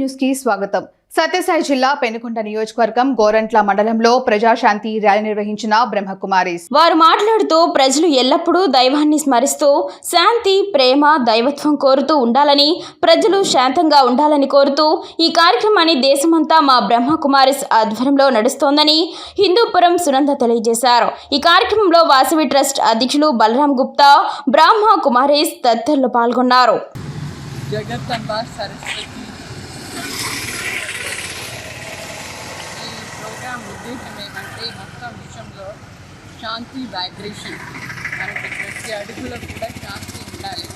న్యూస్కి స్వాగతం. సత్యసాయి జిల్లా పెనుకొండ నియోజకవర్గం గోరంట్ల మండలంలో ప్రజాశాంతి ర్యాలీ నిర్వహించిన బ్రహ్మకుమారీస్ వారు మాట్లాడుతూ ప్రజలు ఎల్లప్పుడూ దైవాన్ని స్మరిస్తూ శాంతి ప్రేమ దైవత్వం కోరుతూ ఉండాలని ప్రజలు శాంతంగా ఉండాలని కోరుతూ ఈ కార్యక్రమాన్ని దేశమంతా మా బ్రహ్మకుమారిస్ ఆధ్వర్యంలో నడుస్తోందని హిందూపురం సునంద తెలియజేశారు. ఈ కార్యక్రమంలో వాసవి ట్రస్ట్ అధ్యక్షులు బలరాం గుప్తా బ్రాహ్మ కుమారీస్ తదితరులు పాల్గొన్నారు. జగత్తంబ సరస్వతి ఈ ప్రోగ్రామ్ ఉద్దేశం ఏమంటే మొత్తం విషయంలో శాంతి వైబ్రేషన్ మనకి ప్రతి అడుగులో కూడా శాంతి ఉండాలి.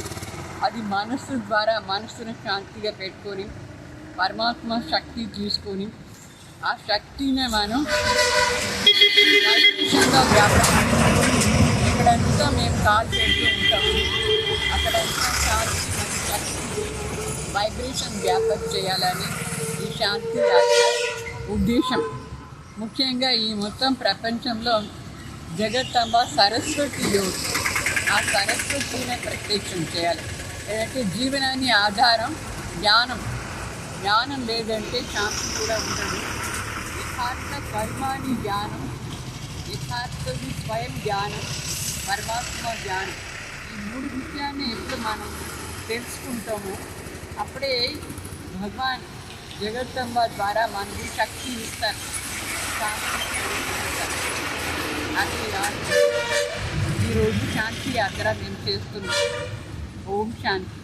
అది మనస్సు ద్వారా మనస్సును శాంతిగా పెట్టుకొని పరమాత్మ శక్తి తీసుకొని ఆ శక్తిని మనం వైబ్రేషన్గా వ్యాపారం ఇక్కడంతా మేము కాల్ చేస్తూ ఉంటాం. అక్కడంతా కాల్ శక్తి వైబ్రేషన్ వ్యాపక్ చేయాలని ఈ శాంతి యాత్ర ఉద్దేశం. ముఖ్యంగా ఈ మొత్తం ప్రపంచంలో జగత్తంబ సరస్వతి యోగి. ఆ సరస్వతిని ప్రత్యక్షం చేయాలి. ఏదంటే జీవనాన్ని ఆధారం జ్ఞానం. జ్ఞానం లేదంటే శాంతి కూడా ఉండదు. యథార్థ కర్మాని జ్ఞానం యథార్థది స్వయం జ్ఞానం పరమాత్మ జ్ఞానం. ఈ మూడు విషయాన్ని ఎప్పుడు మనం తెలుసుకుంటామో అప్పుడే భగవాన్ జగత్తంబ ద్వారా మనకి శక్తి ఇస్తారు. ఈరోజు శాంతి యాత్ర మేము చేస్తున్నాం. ఓం శాంతి.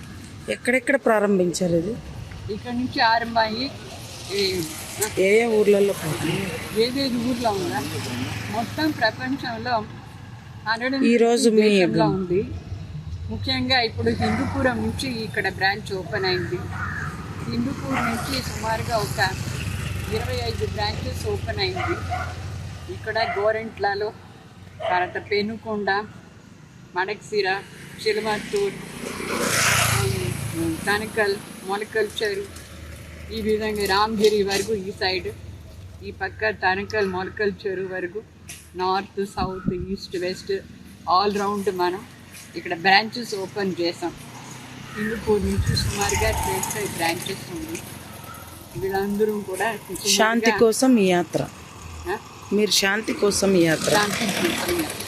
ఎక్కడెక్కడ ప్రారంభించారు ఇది? ఇక్కడ నుంచి ఆరంభమయ్యి ఏ ఏ ఊర్లలో ఏదేది ఊర్లో ఉందా? మొత్తం ప్రపంచంలో హండ్రెడ్ ఈ రోజు మీ ఉంది. ముఖ్యంగా ఇప్పుడు హిందూపురం నుంచి ఇక్కడ బ్రాంచ్ ఓపెన్ అయింది. హిందూపూర్ నుంచి సుమారుగా ఒక ఇరవై ఐదు బ్రాంచెస్ ఓపెన్ అయింది. ఇక్కడ గోరెంట్లలో తర్వాత పెనుకొండ మడక్సిర చిలమత్తూర్ తనకల్ మొలకల్ చెరు ఈ విధంగా రామగిరి వరకు ఈ సైడ్ ఈ పక్క తనకల్ మొలకల్ చెరువు వరకు north south east west all round మనం ఇక్కడ బ్రాంచెస్ ఓపెన్ చేసాం హిందూపూర్ నుంచి సుమారుగా ట్వంటీ ఫైవ్ బ్రాంచెస్ ఉంది. వీళ్ళందరూ కూడా శాంతి కోసం ఈ యాత్ర. మీరు శాంతి కోసం యాత్ర. శాంతి చేస్తున్నారు.